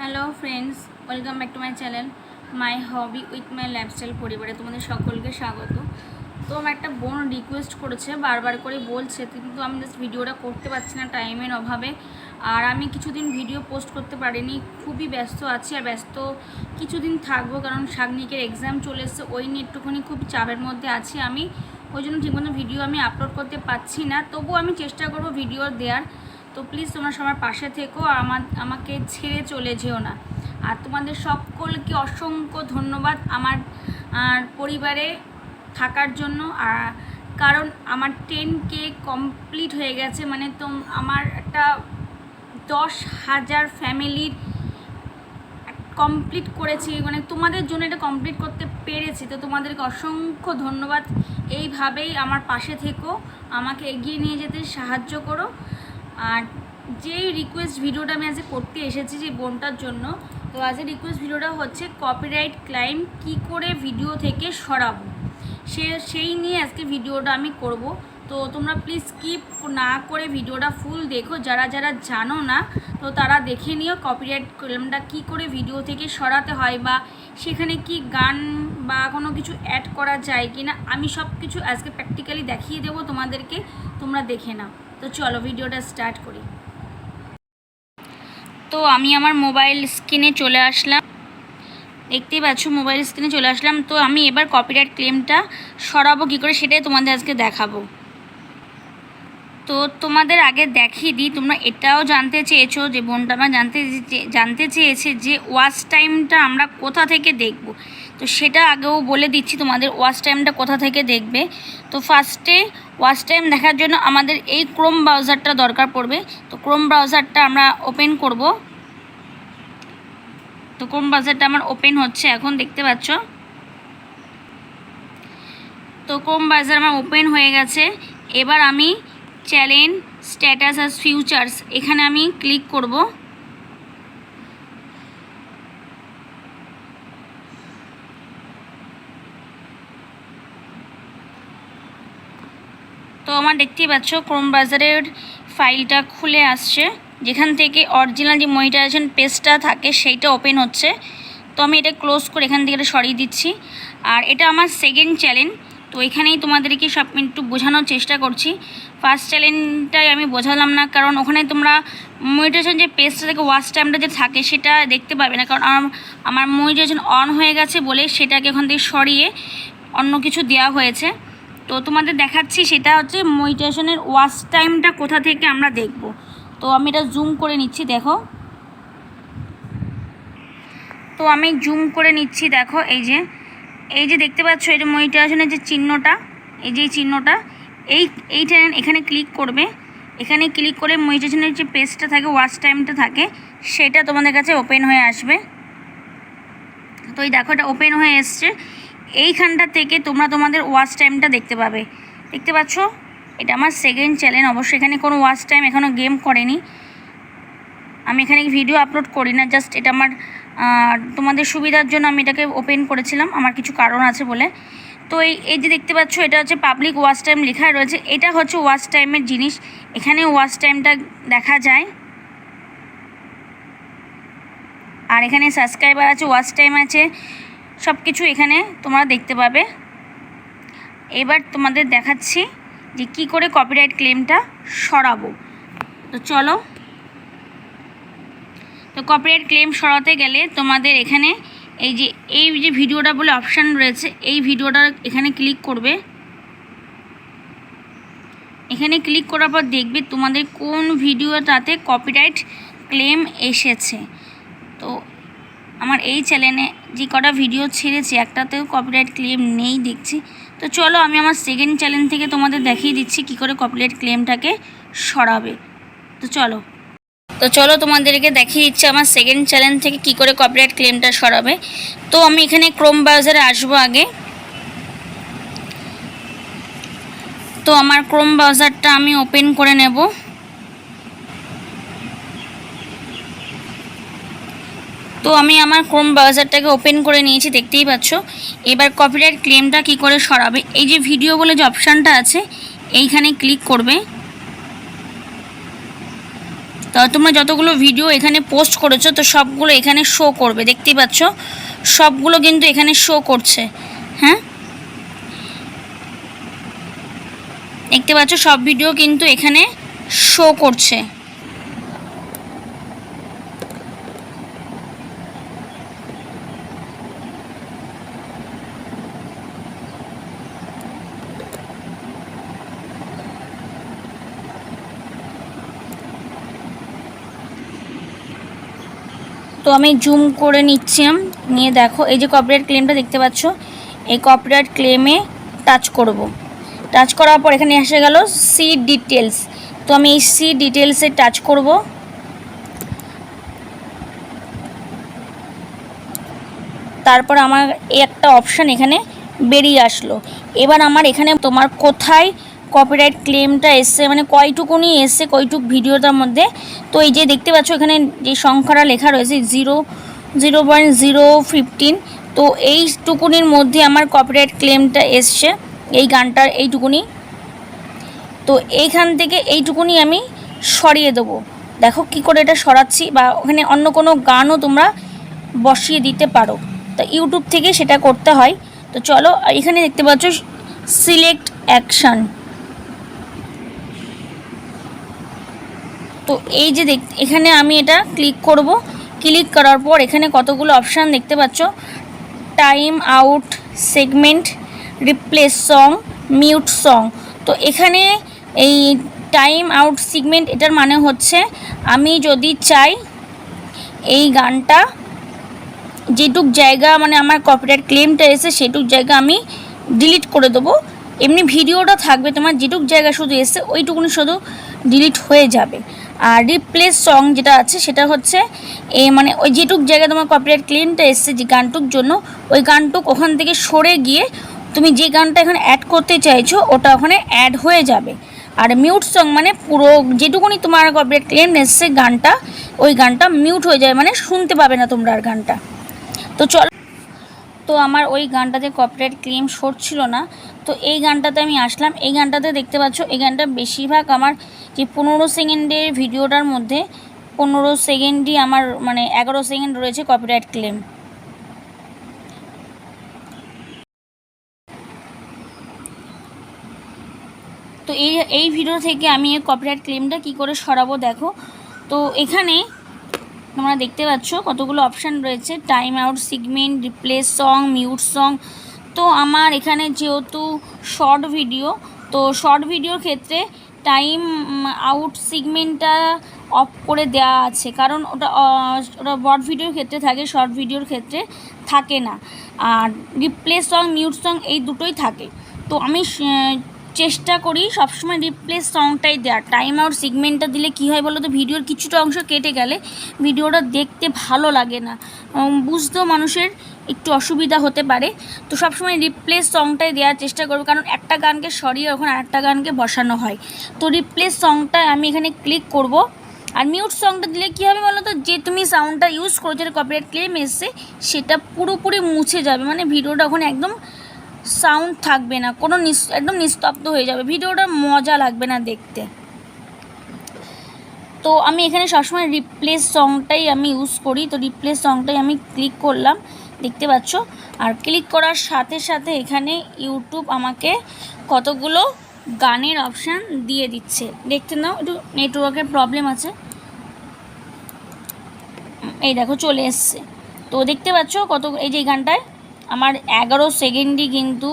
Hello friends welcome back to my channel my hobby with my lifestyle পরিবারে তোমাদের সকলকে স্বাগত। তো আমার একটা বোন রিকোয়েস্ট করেছে, বারবার করে বলছে, কিন্তু আমি জাস্ট ভিডিওটা করতে পারছি না টাইমের অভাবে। আর আমি কিছুদিন ভিডিও পোস্ট করতে পারিনি, খুবই ব্যস্ত আছি আর ব্যস্ত কিছুদিন থাকব, কারণ শাগনিকের এক্সাম চলে এসছে, ওই নিয়ে একটুখানি খুব চাপের মধ্যে আছি আমি। ওই জন্য ঠিকমতো ভিডিও আমি আপলোড করতে পারছি না, তবুও আমি চেষ্টা করব ভিডিও দেওয়ার। তো প্লিজ তোমরা সবার পাশে থেকো, আমার, আমাকে ছেড়ে চলে যেও না। আর তোমাদের সকলকে অসংখ্য ধন্যবাদ আমার পরিবারে থাকার জন্য। আর কারণ আমার টেন কে কমপ্লিট হয়ে গেছে মানে তো আমার একটা দশ হাজার ফ্যামিলির কমপ্লিট করেছি মানে তোমাদের জন্য এটা কমপ্লিট করতে পেরেছি। তো তোমাদেরকে অসংখ্য ধন্যবাদ। এইভাবেই আমার পাশে থেকো, আমাকে এগিয়ে নিয়ে যেতে সাহায্য করো। আর যেই রিকোয়েস্ট ভিডিওটা আমি আজকে করতে এসেছি যে বোনটার জন্য, তো আজকে রিকোয়েস্ট ভিডিওটা হচ্ছে কপিরাইট ক্লাইম কি করে ভিডিও থেকে সরাবো। সে, সেই নিয়ে আজকে ভিডিওটা আমি করব। তো তোমরা প্লিজ স্কিপ না করে ভিডিওটা ফুল দেখো। যারা যারা জানো না, তো তারা দেখে নিও কপিরাইট ক্লেমটা কী করে ভিডিও থেকে সরাতে হয় বা সেখানে কি গান বা কোনো কিছু অ্যাড করা যায় কি না আমি সব কিছু আজকে প্র্যাকটিক্যালি দেখিয়ে দেবো তোমাদেরকে, তোমরা দেখে নাও। তো চলো ভিডিওটা স্টার্ট করি। তো আমি আমার মোবাইল স্ক্রিনে চলে আসলাম। দেখতেই পাচ্ছ, মোবাইল স্ক্রিনে চলে আসলাম। তো আমি এবার কপিরাইট ক্লেমটা সরাবো কী করে সেটাই তোমাদের আজকে দেখাবো। তো তোমাদের আগে দেখিয়ে দিই, তোমরা এটাও জানতে চেয়েছো যে, বোনটা আমার জানতে জানতে চেয়েছে যে, ওয়াচ টাইমটা আমরা কোথা থেকে দেখব। তো সেটা আগেও বলে দিচ্ছি, তোমাদের ওয়াচ টাইমটা কোথা থেকে দেখবে। তো ফার্স্টে ওয়াচ টাইম দেখার জন্য আমাদের এই ক্রোম ব্রাউজারটা দরকার পড়বে। তো ক্রোম ব্রাউজারটা আমরা ওপেন করব। তো ক্রোম ব্রাউজারটা আমার ওপেন হচ্ছে, এখন দেখতে পাচ্ছ। তো ক্রোম ব্রাউজার আমার ওপেন হয়ে গেছে। এবার আমি চ্যালেঞ্জ, স্ট্যাটাস আর ফিউচার্স। এখানে আমি ক্লিক করব। তো আমার দেখতেই পাচ্ছ ক্রোম ব্রাউজারের ফাইলটা খুলে আসছে। যেখান থেকে অরিজিনাল যে মনিটাইজেশন পেজটা থাকে, সেইটা ওপেন হচ্ছে। তো আমি এটা ক্লোজ করে এখান থেকে এটা সরিয়ে দিচ্ছি। আর এটা আমার সেকেন্ড চ্যালেঞ্জ তো এখানেই তোমাদেরকে সব একটু বোঝানোর চেষ্টা করছি। ফার্স্ট চ্যালেঞ্জটাই আমি বোঝালাম না, কারণ ওখানে তোমরা মনিটাইজেশন যে পেজটা থেকে ওয়াচ টাইমটা যে থাকে সেটা দেখতে পাবে না, কারণ আমার মনিটাইজেশন অন হয়ে গেছে বলে সেটাকে ওখান থেকে সরিয়ে অন্য কিছু দেওয়া হয়েছে। তো তোমাদের দেখাচ্ছি সেটা হচ্ছে মনিটাইজেশনের ওয়াচ টাইমটা কোথা থেকে আমরা দেখব। তো আমি এটা জুম করে নিচ্ছি, দেখো। তো আমি জুম করে নিচ্ছি, দেখো, এই যে। এই যে দেখতে পাচ্ছ, এই যে মনিটাইজেশনের যে চিহ্নটা, এই যে চিহ্নটা, এই, এইটা এখানে ক্লিক করবে। এখানে ক্লিক করে মনিটাইজেশনের যে পেজটা থাকে ওয়াচ টাইমটা থাকে, সেটা তোমাদের কাছে ওপেন হয়ে আসবে। তো এই দেখো, এটা ওপেন হয়ে এসছে। এইখানটা থেকে তোমরা তোমাদের ওয়াচ টাইমটা দেখতে পাবে। দেখতে পাচ্ছ? এটা আমার সেকেন্ড চ্যানেল অবশ্যই এখানে কোনো ওয়াচ টাইম এখনও গেম করেনি। আমি এখানে ভিডিও আপলোড করি না জাস্ট এটা আমার তোমাদের সুবিধার জন্য আমি এটাকে ওপেন করেছিলাম, আমার কিছু কারণ আছে বলে। তো এই এই যে দেখতে পাচ্ছ, এটা হচ্ছে পাবলিক ওয়াচ টাইম লেখা রয়েছে। এটা হচ্ছে ওয়াচ টাইমের জিনিস। এখানে ওয়াচ টাইমটা দেখা যায়। আর এখানে সাবস্ক্রাইবার আছে ওয়াচ টাইম আছে। সব কিছু এখানে তোমরা দেখতে পাবে। এবার তোমাদের দেখাচ্ছি যে কি করে কপিরাইট ক্লেমটা সরাবো। তো চলো তো কপিরাইট ক্লেম সরাতে গেলে তোমাদের এখানে এই যে এই যে ভিডিওটা বলে অপশান রয়েছে, এই ভিডিওটা এখানে ক্লিক করবে। এখানে ক্লিক করার পর দেখবে তোমাদের কোন ভিডিওটাতে কপিরাইট ক্লেম এসেছে। তো আমার এই চ্যানেলে যে কটা ভিডিও ছেড়েছি, একটাতেও কপিরাইট ক্লেম নেই দেখছি। তো চলো আমি আমার সেকেন্ড চ্যানেল থেকে তোমাদের দেখিয়ে দিচ্ছি কি করে কপিরাইট ক্লেমটাকে সরাবে। তো চলো। তো চলো তোমাদেরকে দেখিয়ে দিচ্ছি আমার সেকেন্ড চ্যানেল থেকে কি করে কপিরাইট ক্লেমটা সরাবে। তো আমি এখানে ক্রোম ব্রাউজারে আসব আগে। তো আমার ক্রোম ব্রাউজারটা আমি ওপেন করে নেব। তো আমি আমার ক্রোম ব্রাউজারটাকে ওপেন করে নিয়েছি, দেখতেই পাচ্ছ। এবার কপিরাইট ক্লেমটা কি করে সরাবে? এই যে ভিডিও বলে যে অপশানটা আছে, এইখানে ক্লিক করবে। তো তোমরা যতগুলো ভিডিও এখানে পোস্ট করেছ, তো সবগুলো এখানে শো করবে, দেখতেই পাচ্ছ? সবগুলো কিন্তু এখানে শো করছে হ্যাঁ? দেখতে পাচ্ছ, সব ভিডিও কিন্তু এখানে শো করছে। তো আমি জুম করে নিচ্ছিলাম। নিয়ে দেখো, এই যে কপিরাইট ক্লেমটা দেখতে পাচ্ছ, এই কপিরাইট ক্লেমে টাচ করব। টাচ করার পর এখানে এসে গেল সি ডিটেলস তো আমি এই সি ডিটেলসে টাচ করব। তারপর আমার একটা অপশান এখানে বেরিয়ে আসলো। এবার আমার এখানে তোমার কোথায় কপিরাইট ক্লেমটা এসছে মানে কয়টুকুনি এসছে, কয়টুক ভিডিওটার মধ্যে। তো এই যে দেখতে পাচ্ছ, এখানে যে সংখ্যাটা লেখা রয়েছে zero zero point zero fifteen. তো এইটুকুনির মধ্যে আমার কপিরাইট ক্লেমটা এসছে, এই গানটার এইটুকুনি। তো এইখান থেকে এইটুকুনি আমি সরিয়ে দেবো। দেখো কি করে এটা সরাচ্ছি, বা ওখানে অন্য কোনো গানও তোমরা বসিয়ে দিতে পারো। তো ইউটিউব থেকে সেটা করতে হয়। তো চলো, এখানে দেখতে পাচ্ছ সিলেক্ট অ্যাকশান তো এই যে দেখ, এখানে আমি এটা ক্লিক করব। ক্লিক করার পর এখানে কতগুলো অপশান দেখতে পাচ্ছ? Time out segment replace song mute song তো এখানে এই টাইম আউট সেগমেন্ট এটার মানে হচ্ছে আমি যদি চাই এই গানটা যেটুক জায়গা মানে আমার কপিরাইট ক্লেমটা এসে সেটুক জায়গা আমি ডিলিট করে দেবো। এমনি ভিডিওটা থাকবে তোমার যেটুক জায়গা শুধু এসে ওইটুকুনি শুধু ডিলিট হয়ে যাবে। আর রিপ্লেস সং যেটা আছে, সেটা হচ্ছে এ মানে ওই যেটুক জায়গায় তোমার কপিরাইট ক্লেমটা এসছে যে গানটুক জন্য, ওই গানটুক ওখান থেকে সরে গিয়ে তুমি যে গানটা এখানে অ্যাড করতে চাইছো, ওটা ওখানে অ্যাড হয়ে যাবে। আর মিউট সং মানে পুরো যেটুকুনি তোমার কপিরাইট ক্লেম এসছে গানটা, ওই গানটা মিউট হয়ে যায় মানে শুনতে পাবে না তোমরা আর গানটা। তো চল তো আমার ওই গানটাতে কপিরাইট ক্লেম সরছিল না। তো এই গানটাতে আমি আসলাম। এই গানটাতে দেখতে পাচ্ছ, এই গানটা বেশিরভাগ আমার যে পনেরো সেকেন্ডের ভিডিওটার মধ্যে পনেরো সেকেন্ডই আমার মানে এগারো সেকেন্ড রয়েছে কপিরাইট ক্লেম তো এই এই ভিডিও থেকে আমি এই কপিরাইট ক্লেমটা কি করে সরাবো দেখো। তো এখানে তোমরা দেখতে পাচ্ছ কতগুলো অপশান রয়েছে। Time out segment replace song mute song তো আমার এখানে যেহেতু শর্ট ভিডিও তো শর্ট ভিডিওর ক্ষেত্রে টাইম আউট সিগমেন্টটা অফ করে দেওয়া আছে। কারণ ওটা ওটা বড় ভিডিওর ক্ষেত্রে থাকে শর্ট ভিডিওর ক্ষেত্রে থাকে না। আর রিপ্লেস সং মিউট সং এই দুটোই থাকে। তো আমি চেষ্টা করি সবসময় রিপ্লেস সংটাই দেওয়ার। টাইম আউট সিগমেন্টটা দিলে কী হয় বলো তো ভিডিওর কিছুটা অংশ কেটে গেলে ভিডিওটা দেখতে ভালো লাগে না। বুঝতেও মানুষের একটু অসুবিধা হতে পারে। তো সবসময় রিপ্লেস সংটাই দেওয়ার চেষ্টা করব, কারণ একটা গানকে সরিয়ে ওখানে আরেকটা গানকে বসানো হয়। তো রিপ্লেস সংটা আমি এখানে ক্লিক করব। আর মিউট সংটা দিলে কী হবে বলো তো যে তুমি সাউন্ডটা ইউজ করছ কপিরাইট ক্লেম এসছে, সেটা পুরোপুরি মুছে যাবে। মানে ভিডিওটা ওখানে একদম সাউন্ড থাকবে না, কোনো একদম নিস্তব্ধ হয়ে যাবে। ভিডিওটা মজা লাগবে না দেখতে। তো আমি এখানে সবসময় রিপ্লেস সংটাই আমি ইউজ করি। তো রিপ্লেস সংটাই আমি ক্লিক করলাম, দেখতে পাচ্ছ? আর ক্লিক করার সাথে সাথে এখানে ইউটিউব আমাকে কতগুলো গানের অপশান দিয়ে দিচ্ছে। দেখতে নাও, একটু নেটওয়ার্কের প্রবলেম আছে। এই দেখো, চলে এসছে। তো দেখতে পাচ্ছ কত, এই যে গানটায় আমার এগারো সেকেন্ডই কিন্তু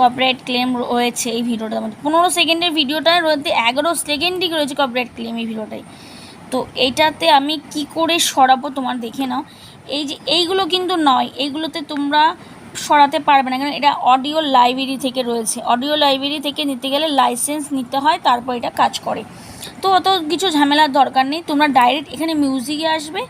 কপিরাইট ক্লেম রয়েছে এই ভিডিওটার মধ্যে। পনেরো সেকেন্ডের ভিডিওটার মধ্যে এগারো সেকেন্ডই রয়েছে কপিরাইট ক্লেম এই ভিডিওটাই তো এইটাতে আমি কি করে সরাবো তোমার দেখে নাও। এই যে এইগুলো কিন্তু নয়, এইগুলোতে তোমরা সরাতে পারবে না কারণ এটা অডিও লাইব্রেরি থেকে রয়েছে। অডিও লাইব্রেরি থেকে নিতে গেলে লাইসেন্স নিতে হয়, তারপর এটা কাজ করে। তো অত কিছু ঝামেলার দরকার নেই। তোমরা ডাইরেক্ট এখানে মিউজিকে আসবে।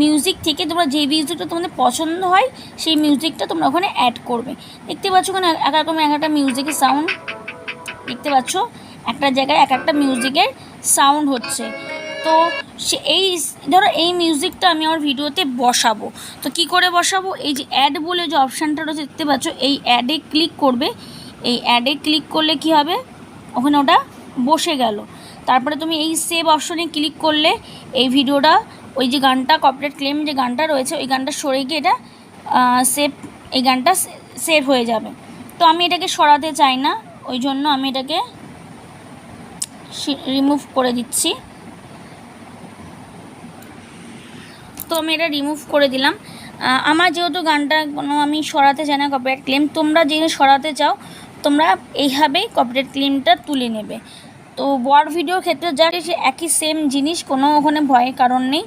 মিউজিক থেকে তোমরা যে মিউজিকটা তোমাদের পছন্দ হয়, সেই মিউজিকটা তোমরা ওখানে অ্যাড করবে। দেখতে পাচ্ছ ওখানে এক রকমের এক একটা মিউজিকের সাউন্ড দেখতে পাচ্ছ? একটা জায়গায় এক একটা মিউজিকের সাউন্ড হচ্ছে। তো সে এই ধরো এই মিউজিকটা আমি আমার ভিডিওতে বসাবো। তো কি করে বসাবো? এই যে অ্যাড বলে যে অপশানটা রয়েছে, দেখতে পাচ্ছ? এই অ্যাডে ক্লিক করবে। এই অ্যাডে ক্লিক করলে কি হবে? ওখানে ওটা বসে গেল। তারপরে তুমি এই সেভ অপশনে ক্লিক করলে এই ভিডিওটা ওই যে গানটা কপিরাইট ক্লেম যে গানটা রয়েছে, ওই গানটা সরে গিয়ে এটা সেভ এই গানটা সেভ হয়ে যাবে। তো আমি এটাকে সরাতে চাই না, ওই জন্য আমি এটাকে রিমুভ করে দিচ্ছি। তো আমি এটা রিমুভ করে দিলাম। আমার যেহেতু গানটা কোনো আমি সরাতে চাই না কপিরাইট ক্লেম তোমরা যেহেতু সরাতে চাও, তোমরা এইভাবেই কপিরাইট ক্লেমটা তুলে নেবে। তো ওয়ার ভিডিওর ক্ষেত্রে যা সে একই সেম জিনিস, কোনো ওখানে ভয়ের কারণ নেই।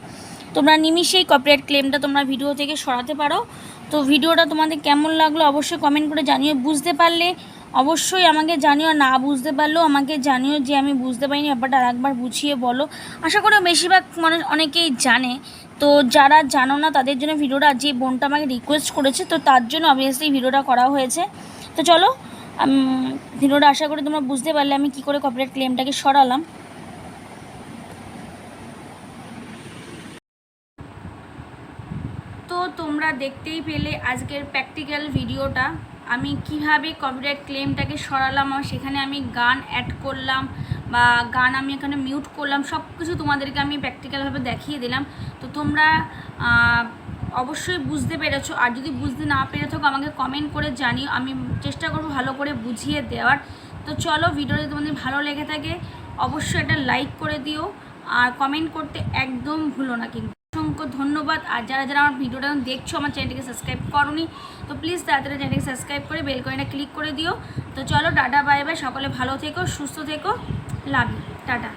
তোমরা নিমিষেই কপিরাইট ক্লেমটা তোমরা ভিডিও থেকে সরাতে পারো। তো ভিডিওটা তোমাদের কেমন লাগল অবশ্যই কমেন্ট করে জানিও। বুঝতে পারলে অবশ্যই আমাকে জানিও না বুঝতে পারলেও আমাকে জানিও যে আমি বুঝতে পারিনি, ব্যাপারটা আরেকবার বুঝিয়ে বলো। আশা করি বেশিরভাগ মানুষ অনেকেই জানে। তো যারা জানো না, তাদের জন্য ভিডিওটা, যে বোনটা আমাকে রিকোয়েস্ট করেছে, তো তার জন্য অবভিয়াসলি ভিডিওটা করা হয়েছে। তো চলো ভিডিওটা আশা করি তোমরা বুঝতে পারলে আমি কি করে কপিরাইট ক্লেমটাকে সরালাম। তো তোমরা দেখতেই পেলে আজকের প্র্যাকটিক্যাল ভিডিওটা আমি কীভাবে কপিরাইট ক্লেমটাকে সরালাম আর সেখানে আমি গান অ্যাড করলাম বা গান আমি এখানে মিউট করলাম সব কিছু তোমাদেরকে আমি প্র্যাকটিক্যালভাবে দেখিয়ে দিলাম। তো তোমরা অবশ্যই বুঝতে পেরেছ। আর যদি বুঝতে না পেরে থাকো, আমাকে কমেন্ট করে জানিও। আমি চেষ্টা করব ভালো করে বুঝিয়ে দেওয়ার। তো চলো, ভিডিওটা তোমাদের ভালো লেগে থাকে, অবশ্যই একটা লাইক করে দিও। আর কমেন্ট করতে একদম ভুলো না কিন্তু। অসংখ্য ধন্যবাদ। আর যারা যারা আমার ভিডিওটা দেখছ, আমার চ্যানেলটিকে সাবস্ক্রাইব করনি, তো প্লিজ তাড়াতাড়ি চ্যানেলটিকে সাবস্ক্রাইব করে বেল কয়েনটা ক্লিক করে দিও। তো চলো, টাটা বাই বাই সকলে ভালো থেকো, সুস্থ থেকো। Love tata.